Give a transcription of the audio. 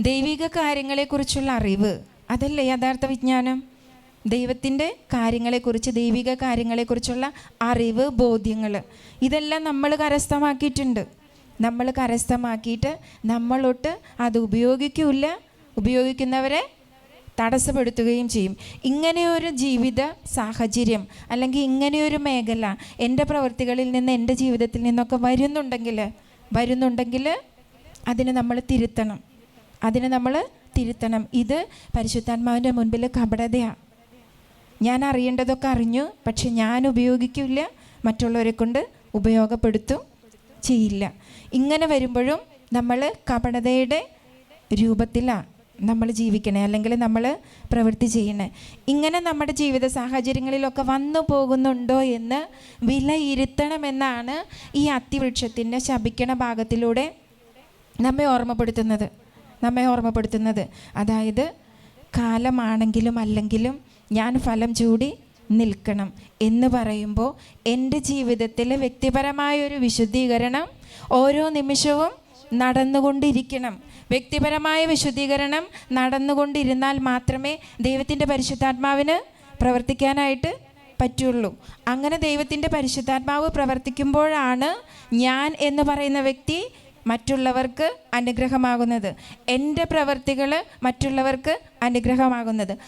ദൈവിക കാര്യങ്ങളെക്കുറിച്ചുള്ള അറിവ്. അതല്ലേ യഥാർത്ഥ വിജ്ഞാനം? ദൈവത്തിന്റെ കാര്യങ്ങളെക്കുറിച്ച് ദൈവിക കാര്യങ്ങളെക്കുറിച്ചുള്ള അറിവ് ബോധ്യങ്ങൾ. ഇതെല്ലാം നമ്മൾ കരസ്ഥമാക്കിയിട്ടുണ്ട്. നമ്മൾ കരസ്ഥമാക്കിയിട്ട് നമ്മളൊട്ട് അത് ഉപയോഗിക്കില്ല. ഉപയോഗിക്കുന്നവരെ തടസ്സപ്പെടുത്തുകയും ചെയ്യും. ഇങ്ങനെയൊരു ജീവിത സാഹചര്യം അല്ലെങ്കിൽ ഇങ്ങനെയൊരു മേഖല എന്റെ പ്രവൃത്തികളിൽ നിന്ന് എന്റെ ജീവിതത്തിൽ നിന്നൊക്കെ വരുന്നുണ്ടെങ്കിൽ വരുന്നുണ്ടെങ്കിൽ അതിനെ നമ്മൾ തിരുത്തണം. അതിനെ നമ്മൾ തിരുത്തണം. ഇത് പരിശുദ്ധാത്മാവിന്റെ മുൻപിൽ കപടതയാണ് ഞാൻ അറിയേണ്ടതൊക്കെ അറിഞ്ഞു പക്ഷെ ഞാൻ ഉപയോഗിക്കില്ല മറ്റുള്ളവരെ കൊണ്ട് ഉപയോഗപ്പെടുത്തും ചെയ്യില്ല. ഇങ്ങനെ വരുമ്പോഴും നമ്മൾ കപടതയുടെ രൂപത്തിലാണ് നമ്മൾ ജീവിക്കണേ അല്ലെങ്കിൽ നമ്മൾ പ്രവൃത്തി ചെയ്യണേ. ഇങ്ങനെ നമ്മുടെ ജീവിത സാഹചര്യങ്ങളിലൊക്കെ വന്നു പോകുന്നുണ്ടോ എന്ന് വിലയിരുത്തണമെന്നാണ് ഈ അത്തിവൃക്ഷത്തിന്റെ ശപിക്കണ ഭാഗത്തിലൂടെ നമ്മെ ഓർമ്മപ്പെടുത്തുന്നത്. നമ്മെ ഓർമ്മപ്പെടുത്തുന്നത്. അതായത് കാലമാണെങ്കിലും അല്ലെങ്കിലും ഞാൻ ഫലം ചൂടി നിൽക്കണം എന്ന് പറയുമ്പോൾ എന്റെ ജീവിതത്തിലെ വ്യക്തിപരമായൊരു വിശുദ്ധീകരണം ഓരോ നിമിഷവും നടന്നുകൊണ്ടിരിക്കണം. വ്യക്തിപരമായ വിശുദ്ധീകരണം നടന്നുകൊണ്ടിരുന്നാൽ മാത്രമേ ദൈവത്തിന്റെ പരിശുദ്ധാത്മാവിന് പ്രവർത്തിക്കാനായിട്ട് പറ്റുള്ളൂ. അങ്ങനെ ദൈവത്തിന്റെ പരിശുദ്ധാത്മാവ് പ്രവർത്തിക്കുമ്പോഴാണ് ഞാൻ എന്ന് പറയുന്ന വ്യക്തി മറ്റുള്ളവർക്ക് അനുഗ്രഹമാകുന്നത്. എന്റെ പ്രവർത്തികൾ മറ്റുള്ളവർക്ക് അനുഗ്രഹമാകുന്നത്.